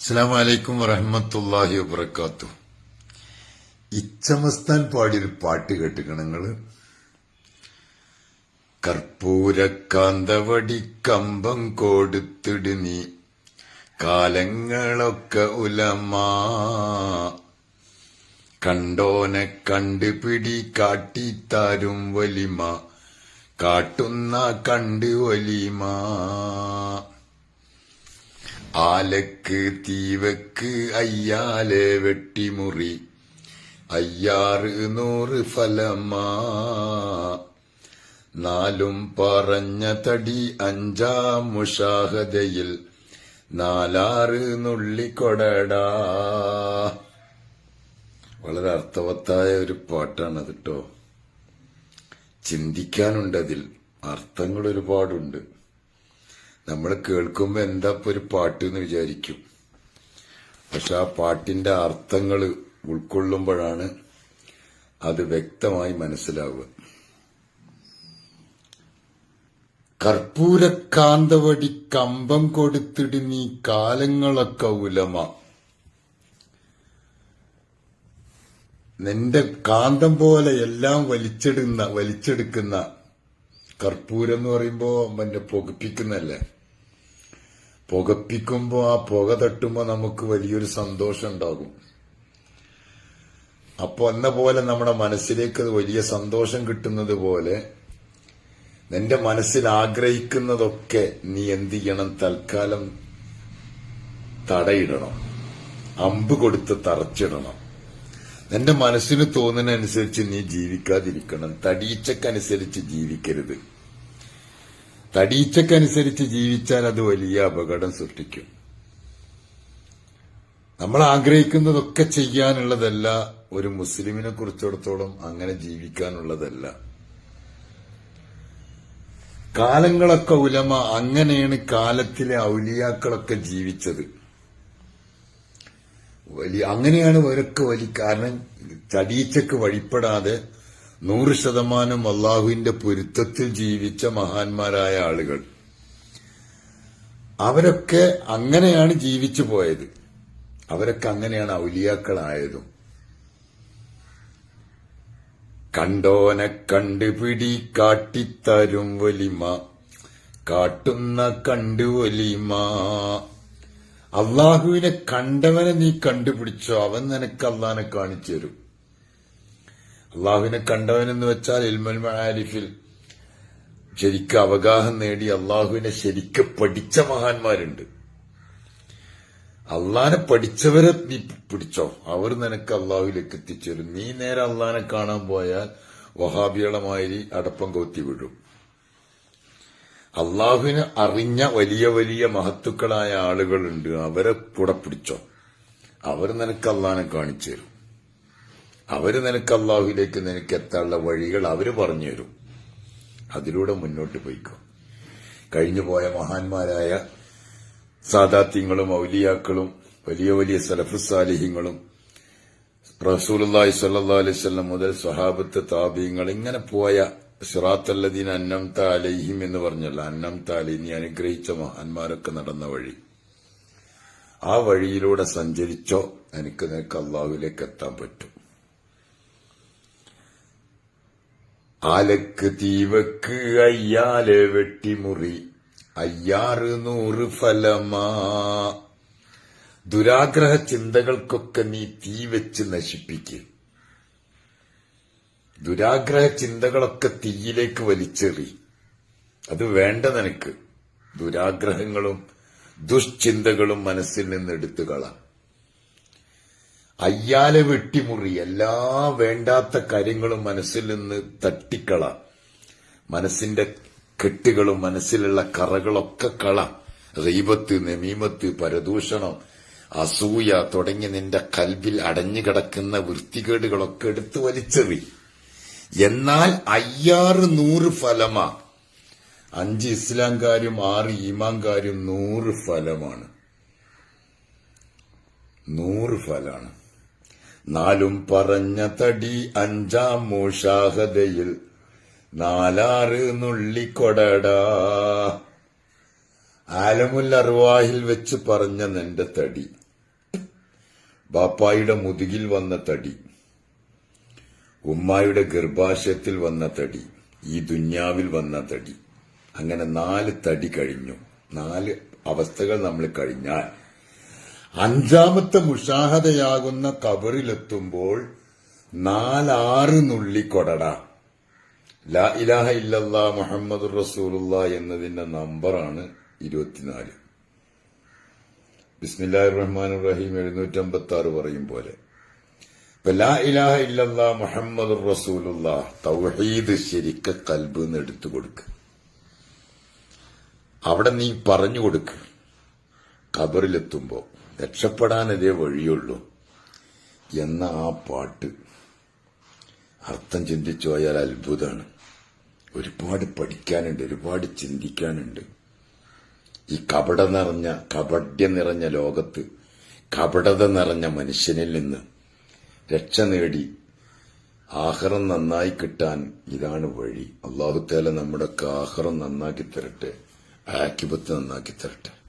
അസ്സാം വലൈക്കും വറഹമത്തല്ലാഹി വബർക്കാത്തു ഇച്ചമസ്താൻ പാടിയൊരു പാട്ട് കേട്ടിക്കണ കർപ്പൂരക്കാന്തവടി കമ്പം കൊടുത്തിട് നീ കാലങ്ങളൊക്കെ ഉലമാ. കണ്ടോനെ കണ്ടുപിടി കാട്ടിത്താരും വലിമ കാട്ടുന്ന കണ്ട് വലിമ. ആലക്ക് തീവക്ക് അയ്യാലെ വെട്ടിമുറി. അയ്യാറ് നൂറ് ഫലമാ. നാലും പറഞ്ഞ തടി അഞ്ചാം മുഷാഹതയിൽ നാലാറ് നുള്ളിക്കൊടടാ വളരെ അർത്ഥവത്തായ ഒരു പാട്ടാണത് കേട്ടോ ചിന്തിക്കാനുണ്ടതിൽ. അർത്ഥങ്ങൾ ഒരുപാടുണ്ട് നമ്മൾ കേൾക്കുമ്പോൾ എന്താ ഇപ്പൊ ഒരു പാട്ട് എന്ന് വിചാരിക്കും. പക്ഷെ ആ പാട്ടിന്റെ അർത്ഥങ്ങൾ ഉൾക്കൊള്ളുമ്പോഴാണ് അത് വ്യക്തമായി മനസ്സിലാവുക. കർപ്പൂരക്കാന്തവടി കമ്പം കൊടുത്തിടി നീ കാലങ്ങളൊക്കെ ഉലമ. നിന്റെ കാന്തം പോലെ എല്ലാം വലിച്ചെടുന്ന വലിച്ചെടുക്കുന്ന കർപ്പൂരം എന്ന് പറയുമ്പോ മറ്റേ പുകപ്പിക്കുന്നല്ലേ പുകപ്പിക്കുമ്പോ ആ പുക തട്ടുമ്പോ നമുക്ക് വലിയൊരു സന്തോഷം ഉണ്ടാകും അപ്പൊ എന്ന പോലെ നമ്മുടെ മനസ്സിലേക്ക് വലിയ സന്തോഷം കിട്ടുന്നത് പോലെ നിന്റെ മനസ്സിൽ ആഗ്രഹിക്കുന്നതൊക്കെ നീ എന്ത് ചെയ്യണം? തൽക്കാലം തടയിടണം. അമ്പ് കൊടുത്ത് തറച്ചിടണം. നിന്റെ മനസ്സിന് തോന്നുന്നതനുസരിച്ച് നീ ജീവിക്കാതിരിക്കണം. തടീച്ചക്കനുസരിച്ച് ജീവിക്കരുത്. തടീച്ചക്കനുസരിച്ച് ജീവിച്ചാൽ അത് വലിയ അപകടം സൃഷ്ടിക്കും. നമ്മൾ ആഗ്രഹിക്കുന്നതൊക്കെ ചെയ്യാനുള്ളതല്ല ഒരു മുസ്ലിമിനെ കുറിച്ചിടത്തോളം അങ്ങനെ ജീവിക്കാനുള്ളതല്ല. കാലങ്ങളൊക്കെ ഉലമ അങ്ങനെയാണ് കാലത്തിലെ ഔലിയാക്കളൊക്കെ ജീവിച്ചത്. വലിയ അങ്ങനെയാണ് ഇവരൊക്കെ വലിയ കാരണം ചടീച്ചക്ക് വഴിപ്പെടാതെ നൂറ് ശതമാനം അള്ളാഹുവിന്റെ പൊരുത്തത്തിൽ ജീവിച്ച മഹാന്മാരായ ആളുകൾ. അവരൊക്കെ അങ്ങനെയാണ് ജീവിച്ചു പോയത്. അവരൊക്കെ അങ്ങനെയാണ് ഔലിയാക്കളായതും. കണ്ടോനെ കണ്ടുപിടി കാട്ടിത്തരും വലിമ. കാട്ടുന്ന കണ്ടു വലിമ. അള്ളാഹുവിനെ കണ്ടവനെ നീ കണ്ടുപിടിച്ചോ? അവൻ നിനക്ക് അള്ളഹാനെ കാണിച്ചു തരും. അള്ളാഹുവിനെ കണ്ടവനെന്ന് വെച്ചാൽ ഇൽമൽ മഹാരിഫിൽ ശരിക്ക് അവഗാഹം നേടി അള്ളാഹുവിനെ ശരിക്ക് പഠിച്ച മഹാന്മാരുണ്ട്. അള്ളാനെ പഠിച്ചവരെ നീ പിടിച്ചോ. അവർ നിനക്ക് അള്ളാഹുവിലേക്ക് എത്തിച്ചേരും നീ നേരെ അള്ളാനെ കാണാൻ പോയാൽ വഹാബികളമാതിരി അടപ്പം കൊത്തി വിടും. അള്ളാഹുവിനെ അറിഞ്ഞ വലിയ വലിയ മഹത്തുക്കളായ ആളുകളുണ്ട്. അവരെ കൂടെ പിടിച്ചോ. അവർ നിനക്ക് അള്ളാനെ കാണിച്ചു തരും. അവർ നിനക്ക് അള്ളാഹുലേക്ക് നിനക്ക് എത്താനുള്ള വഴികൾ അവർ പറഞ്ഞു തരും അതിലൂടെ മുന്നോട്ട് പോയിക്കോ. കഴിഞ്ഞു പോയ മഹാന്മാരായ സാദാത്യങ്ങളും ഔലിയാക്കളും വലിയ വലിയ സലഫുസാലിഹ്യങ്ങളും റസൂലി സല്ലാ അലൈവല്ലം മുതൽ സ്വഹാബത്ത് താബീങ്ങൾ ഇങ്ങനെ പോയ സിറാത്തല്ലദീൻ അന്നം താലഹിം എന്ന് പറഞ്ഞല്ലോ. അന്നം താലി നീ അനുഗ്രഹിച്ച മഹാന്മാരൊക്കെ നടന്ന വഴി. ആ വഴിയിലൂടെ സഞ്ചരിച്ചോ എനിക്ക് നിനക്ക് അള്ളാഹുവിലേക്ക് എത്താൻ പറ്റും. ആലക്ക് തീവക്ക് അയ്യാലെ വെട്ടിമുറി. അയ്യാറ് നൂറ് ഫലമാ. ദുരാഗ്രഹ ചിന്തകൾക്കൊക്കെ നീ തീ വെച്ച് നശിപ്പിക്ക്. ദുരാഗ്രഹ ചിന്തകളൊക്കെ തീയിലേക്ക് വലിച്ചെറി. അത് വേണ്ട നിനക്ക്. ദുരാഗ്രഹങ്ങളും ദുഷ്ചിന്തകളും മനസ്സിൽ നിന്ന് എടുത്തു കളാം. അയ്യാലെ വെട്ടിമുറി. എല്ലാ വേണ്ടാത്ത കാര്യങ്ങളും മനസ്സിൽ നിന്ന് തട്ടിക്കള. മനസ്സിന്റെ കെട്ടുകളും മനസ്സിലുള്ള കറകളൊക്കെ കള. റീബത്ത് നെമീമത്ത് പരദൂഷണം അസൂയ തുടങ്ങി നിന്റെ കൽവിൽ അടഞ്ഞു കിടക്കുന്ന വൃത്തികേടുകളൊക്കെ എടുത്തു വലിച്ചെറി. എന്നാൽ അയ്യാറ് നൂറ് ഫലമാ. അഞ്ച് ഇസ്ലാംകാരും ആറ് ഈമാങ്കാരും നൂറ് ഫലമാണ്. നൂറ് ഫലാണ്. നാലും പറഞ്ഞ തടി അഞ്ചാം മൂഷാഹതയിൽ നാലാറ് നുള്ളിക്കൊടടാ. ആലമുൽ അർവാഹിൽ വെച്ച് പറഞ്ഞ നിന്റെ തടി. ബാപ്പായുടെ മുതുകിൽ വന്ന തടി. ഉമ്മായുടെ ഗർഭാശയത്തിൽ വന്ന തടി. ഈ ദുന്യാവിൽ വന്ന തടി. അങ്ങനെ നാല് തടി കഴിഞ്ഞു. നാല് അവസ്ഥകൾ നമ്മൾ കഴിഞ്ഞാൽ അഞ്ചാമത്തെ മുഷാഹതയാകുന്ന കബറിലെത്തുമ്പോൾ നാലാറ് നുള്ളിക്കൊടട ലാ ഇലാഹ ഇല്ലല്ലാ മുഹമ്മദ് റസൂലുള്ള എന്നതിന്റെ നമ്പറാണ് ഇരുപത്തിനാല്. ബിസ്മില്ലാ റഹ്മാൻ റഹീം എഴുന്നൂറ്റമ്പത്തി ആറ് പറയും പോലെ. ഇപ്പൊ ലാ ഇലാഹ ഇല്ലല്ലാ മുഹമ്മദ് റസൂലുള്ള തൗഹീദ് ശരിക്ക കൽബ് എന്ന് എടുത്തു കൊടുക്ക്. അവിടെ നീ പറഞ്ഞു കൊടുക്ക്. ഖബറിലെത്തുമ്പോ രക്ഷപ്പെടാനതേ വഴിയുള്ളൂ എന്ന ആ പാട്ട് അർത്ഥം ചിന്തിച്ചു പോയാൽ അത്ഭുതമാണ്. ഒരുപാട് പഠിക്കാനുണ്ട് ഒരുപാട് ചിന്തിക്കാനുണ്ട്. ഈ കപട നിറഞ്ഞ കപട്യം നിറഞ്ഞ ലോകത്ത് കപടത നിറഞ്ഞ മനുഷ്യനിൽ നിന്ന് രക്ഷ നേടി ആഹാരം നന്നായി കിട്ടാൻ ഇതാണ് വഴി. അള്ളാഹുത്തേല നമ്മുടെ ആഹാരം നന്നാക്കി തരട്ടെ ആക്കിപത്ത് നന്നാക്കി തരട്ടെ.